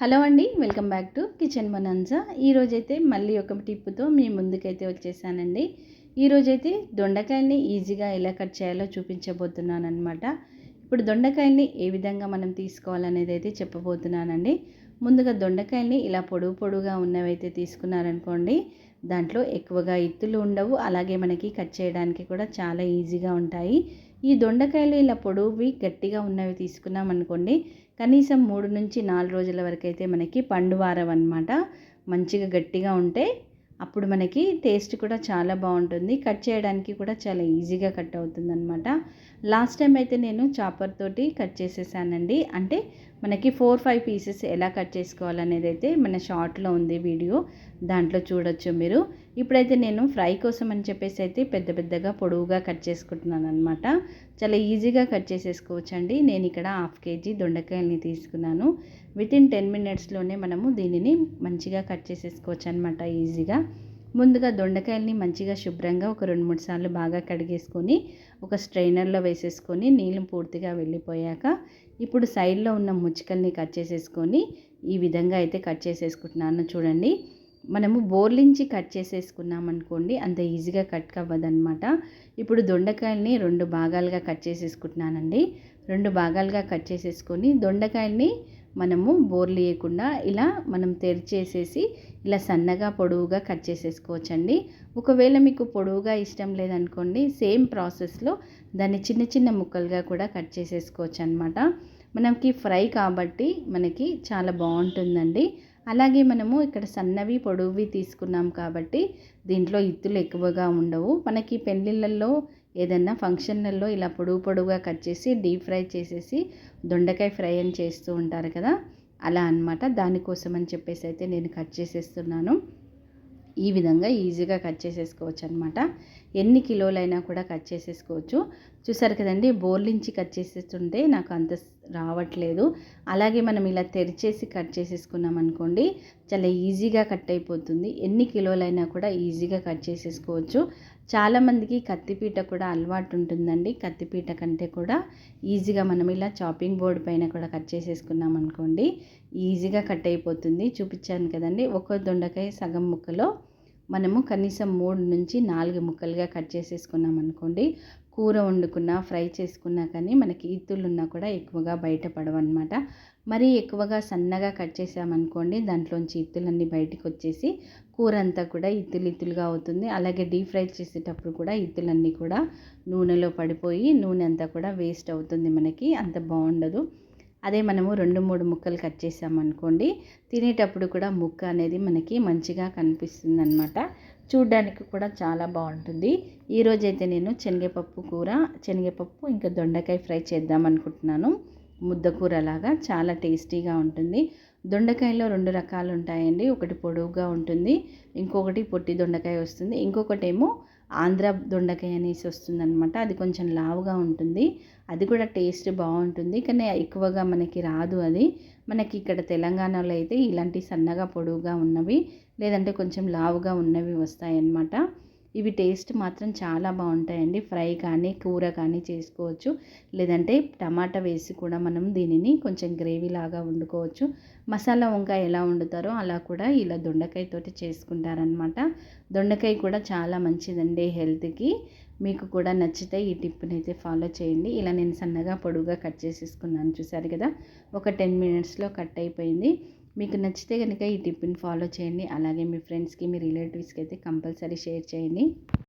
Hello అండి welcome back to kitchen బనాన్సా. ఈరోజైతే మళ్ళీ ఒక టిప్పుతో మీ ముందుకైతే వచ్చేసానండి. ఈరోజైతే దొండకాయల్ని ఈజీగా ఎలా కట్ చేయాలో చూపించబోతున్నాను అనమాట ఇప్పుడు దొండకాయల్ని ఏ విధంగా మనం తీసుకోవాలనేది అయితే చెప్పబోతున్నానండి. ముందుగా దొండకాయల్ని ఇలా పొడుగు పొడుగా ఉన్నవైతే తీసుకున్నారనుకోండి దాంట్లో ఎక్కువగా ఇత్తులు ఉండవు. అలాగే మనకి కట్ చేయడానికి కూడా చాలా ఈజీగా ఉంటాయి. ఈ దొండకాయలు ఇలా పొడవువి గట్టిగా ఉన్నవి తీసుకున్నాం అనుకోండి కనీసం మూడు నుంచి నాలుగు రోజుల వరకు అయితే మనకి పండు వారం అనమాట మంచిగా గట్టిగా ఉంటే అప్పుడు మనకి టేస్ట్ కూడా చాలా బాగుంటుంది. కట్ చేయడానికి కూడా చాలా ఈజీగా కట్ అవుతుంది అనమాట లాస్ట్ టైం అయితే నేను చాపర్ తోటి కట్ చేసేసానండి. అంటే మనకి ఫోర్ ఫైవ్ పీసెస్ ఎలా కట్ చేసుకోవాలనేది అయితే మన షార్ట్లో ఉంది వీడియో. దాంట్లో చూడొచ్చు మీరు. ఇప్పుడైతే నేను ఫ్రై కోసం అని చెప్పేసి అయితే పెద్ద పెద్దగా పొడవుగా కట్ చేసుకుంటున్నాను అనమాట చాలా ఈజీగా కట్ చేసేసుకోవచ్చు అండి నేను ఇక్కడ హాఫ్ కేజీ దొండకాయల్ని తీసుకున్నాను. విత్ ఇన్ టెన్ మినిట్స్లోనే మనము దీనిని మంచిగా కట్ చేసేసుకోవచ్చు అనమాట ఈజీగా. ముందుగా దొండకాయల్ని మంచిగా శుభ్రంగా ఒక రెండు మూడు సార్లు బాగా కడిగేసుకొని ఒక స్ట్రైనర్లో వేసేసుకొని నీళ్ళు పూర్తిగా వెళ్ళిపోయాక ఇప్పుడు సైడ్లో ఉన్న ముచ్చికల్ని కట్ చేసేసుకొని ఈ విధంగా అయితే కట్ చేసేసుకుంటున్నాను. చూడండి మనము బోర్లించి కట్ చేసేసుకున్నామనుకోండి అంత ఈజీగా కట్ అవ్వదనమాట ఇప్పుడు దొండకాయల్ని రెండు భాగాలుగా కట్ చేసేసుకుంటున్నానండి. రెండు భాగాలుగా కట్ చేసేసుకొని దొండకాయల్ని మనము బోర్లు ఇలా మనం తెరిచేసేసి ఇలా సన్నగా పొడవుగా కట్ చేసేసుకోవచ్చండి. ఒకవేళ మీకు పొడవుగా ఇష్టం లేదనుకోండి సేమ్ ప్రాసెస్లో దాన్ని చిన్న చిన్న ముక్కలుగా కూడా కట్ చేసేసుకోవచ్చు అనమాట మనకి ఫ్రై కాబట్టి మనకి చాలా బాగుంటుందండి. అలాగే మనము ఇక్కడ సన్నవి పొడవువి తీసుకున్నాం కాబట్టి దీంట్లో ఇత్తులు ఎక్కువగా ఉండవు. మనకి పెళ్ళిళ్ళల్లో ఏదన్నా ఫంక్షన్లలో ఇలా పొడుగు పొడుగుగా కట్ చేసి డీప్ ఫ్రై చేసేసి దొండకాయ ఫ్రై అని చేస్తూ ఉంటారు కదా? అలా అనమాట దానికోసం అని చెప్పేసి అయితే నేను కట్ చేసేస్తున్నాను. ఈ విధంగా ఈజీగా కట్ చేసేసుకోవచ్చు అనమాట ఎన్ని కిలోలైనా కూడా కట్ చేసేసుకోవచ్చు. చూసారు కదండి బోర్లించి కట్ చేసేస్తుంటే నాకు అంత రావట్లేదు. అలాగే మనం ఇలా తెరిచేసి కట్ చేసేసుకున్నాం అనుకోండి చాలా ఈజీగా కట్ అయిపోతుంది. ఎన్ని కిలోలైనా కూడా ఈజీగా కట్ చేసేసుకోవచ్చు. చాలామందికి కత్తిపీట కూడా అలవాటు ఉంటుందండి. కత్తిపీట కంటే కూడా ఈజీగా మనం ఇలా చాపింగ్ బోర్డు పైన కూడా కట్ చేసేసుకున్నాం అనుకోండి ఈజీగా కట్ అయిపోతుంది. చూపించాను కదండి ఒక దొండకాయ సగం ముక్కలో మనము కనీసం మూడు నుంచి నాలుగు ముక్కలుగా కట్ చేసేసుకున్నాం అనుకోండి. కూర వండుకున్నా ఫ్రై చేసుకున్నా కానీ మనకి ఇత్తులున్నా కూడా ఎక్కువగా బయటపడవన్నమాట మరీ ఎక్కువగా సన్నగా కట్ చేసామనుకోండి దాంట్లోంచి ఇత్తులన్నీ బయటకు వచ్చేసి కూర అంతా కూడా ఇత్తులు ఇత్తులుగా అవుతుంది. అలాగే డీప్ ఫ్రై చేసేటప్పుడు కూడా ఇత్తులన్నీ కూడా నూనెలో పడిపోయి నూనె అంతా కూడా వేస్ట్ అవుతుంది మనకి అంత బాగుండదు. అదే మనము రెండు మూడు ముక్కలు కట్ చేసామనుకోండి తినేటప్పుడు కూడా ముక్క అనేది మనకి మంచిగా కనిపిస్తుంది అనమాట చూడ్డానికి కూడా చాలా బాగుంటుంది. ఈరోజైతే నేను శనగపప్పు కూర శనగపప్పు ఇంకా దొండకాయ ఫ్రై చేద్దాం అనుకుంటున్నాను. ముద్దకూర లాగా చాలా టేస్టీగా ఉంటుంది. దొండకాయలో రెండు రకాలు ఉంటాయండి. ఒకటి పొడవుగా ఉంటుంది ఇంకొకటి పొట్టి దొండకాయ వస్తుంది. ఇంకొకటి ఏమో ఆంధ్ర దొండకాయ అనేసి వస్తుందనమాట అది కొంచెం లావుగా ఉంటుంది. అది కూడా టేస్ట్ బాగుంటుంది. కానీ ఎక్కువగా మనకి రాదు అది. మనకి ఇక్కడ తెలంగాణలో అయితే ఇలాంటి సన్నగా పొడవుగా ఉన్నవి లేదంటే కొంచెం లావుగా ఉన్నవి వస్తాయన్నమాట. ఇవి టేస్ట్ మాత్రం చాలా బాగుంటాయండి. ఫ్రై కానీ కూర కానీ చేసుకోవచ్చు. లేదంటే టమాటా వేసి కూడా మనం దీనిని కొంచెం గ్రేవీ లాగా వండుకోవచ్చు. మసాలా వంకాయ ఎలా వండుతారో అలా కూడా ఇలా దొండకాయతోటి చేసుకుంటారనమాట దొండకాయ కూడా చాలా మంచిదండి హెల్త్కి. మీకు కూడా నచ్చితే ఈ టిప్ని అయితే ఫాలో చేయండి. ఇలా నేను సన్నగా పొడుగుగా కట్ చేసేసుకున్నాను చూసారు కదా? ఒక టెన్ మినిట్స్లో కట్ అయిపోయింది. మీకు నచ్చితే కనుక ఈ టిప్ని ఫాలో చేయండి. అలాగే మీ ఫ్రెండ్స్కి మీ రిలేటివ్స్కి అయితే కంపల్సరీ షేర్ చేయండి.